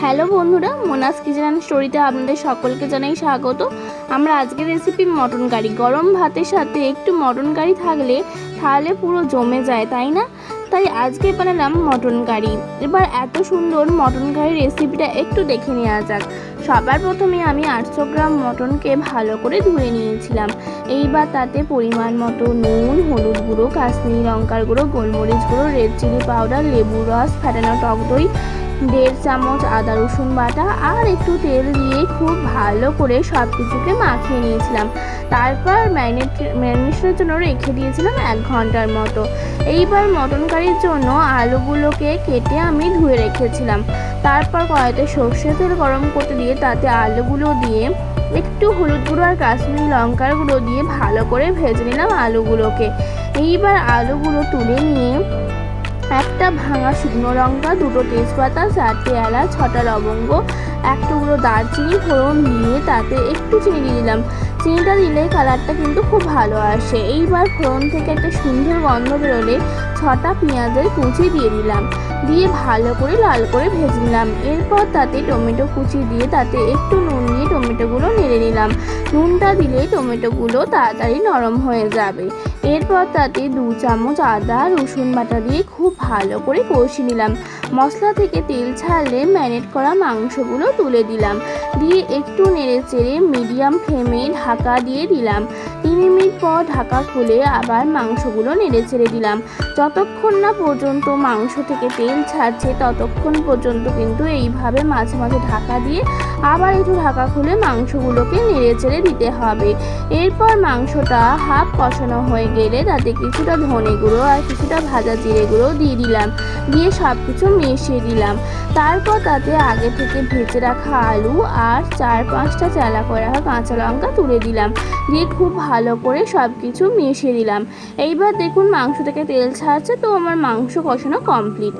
Hello বন্ধুরা, Monas kitchen স্টোরিতে আপনাদের সকলকে জানাই স্বাগত। আমরা আজকের রেসিপি মটন কারি গরম ভাতের সাথে একটু মটন কারি থাকলে তাহলে পুরো জমে যায়, তাই না? তাই আজকে বানালাম মটন কারি এবার এত সুন্দর মটন কারি রেসিপিটা একটু দেখে নেওয়া যাক। সবার প্রথমে আমি আটশো গ্রাম মটনকে ভালো করে ধুয়ে নিয়েছিলাম। এইবার তাতে পরিমাণ মতো নুন, হলুদ গুঁড়ো, কাশ্মীরি লঙ্কার গুঁড়ো, গোলমরিচ গুঁড়ো রেড চিলি পাউডার লেবু রস, ফেটানো টক দই দেড় চামচ আদা রসুন বাটা আর একটু তেল দিয়ে খুব ভালো করে সব কিছুকে মাখিয়ে নিয়েছিলাম। তারপর ম্যারিনেট, ম্যারিনেশনের জন্য রেখে দিয়েছিলাম এক ঘণ্টার মতো। এইবার মটন কারির জন্য আলুগুলোকে কেটে আমি ধুয়ে রেখেছিলাম। তারপর কড়াইতে সর্ষে তেল গরম করতে দিয়ে তাতে আলুগুলো দিয়ে একটু হলুদ গুঁড়ো আর কাশ্মীরি লঙ্কার গুঁড়ো দিয়ে ভালো করে ভেজে নিলাম আলুগুলোকে। এইবার আলুগুলো তুলে নিয়ে একটা ভাঙা শুকনো লঙ্কা, দুটো তেজপাতা, চারটে এলাচ, ছটা লবঙ্গ, এক টুকরো দারচিনি, ফোড়ন দিয়ে তাতে একটু চিনি দিয়ে দিলাম। চিনিটা দিলে কালারটা কিন্তু খুব ভালো আসে। এইবার ফোড়ন থেকে একটা সুন্দর গন্ধ বেরোলে ছটা পেঁয়াজের কুচি দিয়ে দিলাম। দিয়ে ভালো করে লাল করে ভেজে নিলাম। এরপর তাতে টমেটো কুচি দিয়ে তাতে একটু নুন দিয়ে টমেটোগুলো নেড়ে নিলাম। নুনটা দিলে টমেটোগুলো তাড়াতাড়ি নরম হয়ে যাবে। এরপর তাতে দু চামচ আদা রসুন বাটা দিয়ে খুব ভালো করে কষিয়ে নিলাম। মশলা থেকে তেল ছাড়লে ম্যারিনেট করা মাংসগুলো তুলে দিলাম। দিয়ে একটু নেড়ে চেড়ে মিডিয়াম ফ্লেমে ঢাকা দিয়ে দিলাম। তিন মিনিট পর ঢাকা খুলে আবার মাংসগুলো নেড়ে চেড়ে দিলাম। যতক্ষণ না পর্যন্ত মাংস থেকে তেল ছাড়ছে, ততক্ষণ পর্যন্ত কিন্তু এইভাবে মাঝে মাঝে ঢাকা দিয়ে আবার একটু ঢাকা খুলে মাংসগুলোকে নেড়ে চেড়ে দিতে হবে। এরপর মাংসটা হাফ কষানো হয়ে গেলে তাতে কিছুটা ধনে গুঁড়ো আর কিছুটা ভাজা জিরে গুঁড়ো দিয়ে দিলাম। দিয়ে সব কিছু মিশিয়ে দিলাম। তারপর তাতে আগে থেকে ভেজে রাখা আলু আর চার পাঁচটা চালা করা কাঁচা লঙ্কা তুলে দিলাম। দিয়ে খুব ভালো করে সব কিছু মিশিয়ে দিলাম। এইবার দেখুন মাংস থেকে তেল ছাড়ছে, তো আমার মাংস কষানো কমপ্লিট।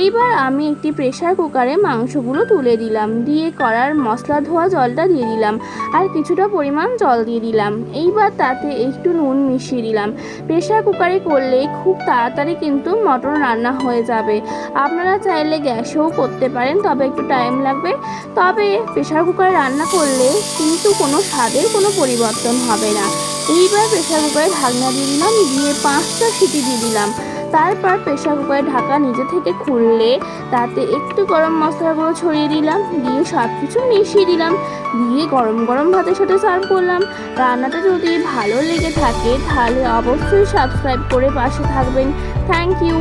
এইবার আমি একটি প্রেশার কুকারে মাংসগুলো তুলে দিলাম। দিয়ে কড়ার মশলা ধোয়া জলটা দিয়ে দিলাম আর কিছুটা পরিমাণ জল দিয়ে দিলাম। এইবার তাতে একটু নুন মিশিয়ে দিলাম। প্রেশার কুকারে করলে খুব তাড়াতাড়ি কিন্তু মটন রান্না হয়ে যাবে। আপনারা চাইলে গ্যাসেও করতে পারেন, তবে একটু টাইম লাগবে। তবে প্রেসার কুকারে রান্না করলে কিন্তু কোনো স্বাদের কোনো পরিবর্তন হবে না। এইবার প্রেসার কুকারে ঢাকনা দিয়ে দিলাম, দিয়ে পাঁচটা সিটি দিয়ে দিলাম। তারপর প্রেসার কুকারে ঢাকা নিজে থেকে খুললে তাতে একটু গরম মশলাগুলো ছড়িয়ে দিলাম, দিয়ে সব কিছু মিশিয়ে দিলাম, দিয়ে গরম গরম ভাতের সাথে সার্ভ করলাম। রান্নাটা যদি ভালো লেগে থাকে তাহলে অবশ্যই সাবস্ক্রাইব করে পাশে থাকবেন। Thank you